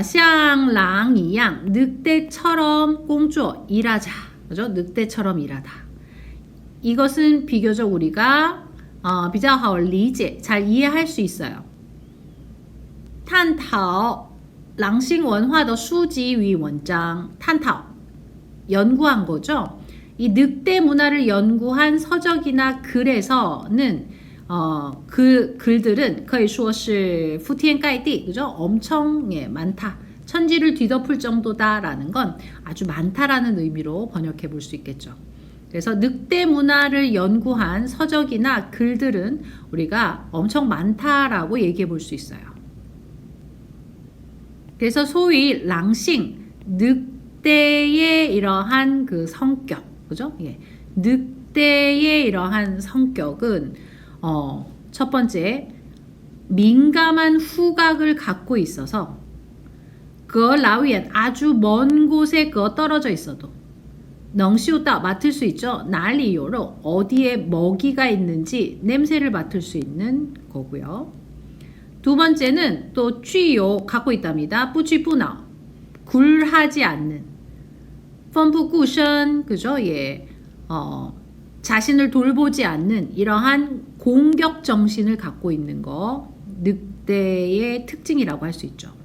아, 像狼 이양 늑대처럼 꽁주어 일하자 그죠? 늑대처럼 일하다 이것은 비교적 우리가 어, 비자하월 리제 잘 이해할 수 있어요. 탄타오 랑싱원화의 수지 위 원장 탄타오 연구한 거죠. 이 늑대 문화를 연구한 서적이나 글에서는 어, 그 글들은 거의 说是 후티엔가이디 그죠? 엄청 예, 많다. 천지를 뒤덮을 정도다라는 건 아주 많다라는 의미로 번역해 볼 수 있겠죠. 그래서 늑대 문화를 연구한 서적이나 글들은 우리가 엄청 많다라고 얘기해 볼 수 있어요. 그래서 소위 랑싱 늑대의 이러한 그 성격, 그죠? 예. 늑대의 이러한 성격은 어, 첫 번째 민감한 후각을 갖고 있어서 그 라위엔 아주 먼 곳에 그 떨어져 있어도 넝시우다 맡을 수 있죠. 난리요로 어디에 먹이가 있는지 냄새를 맡을 수 있는 거고요. 두 번째는 또 쥐요 갖고 있답니다. 뿌쥐뿌나 굴하지 않는 펀푸꾸션 그죠? 예. 어, 자신을 돌보지 않는 이러한 공격 정신을 갖고 있는 거 늑대의 특징이라고 할 수 있죠.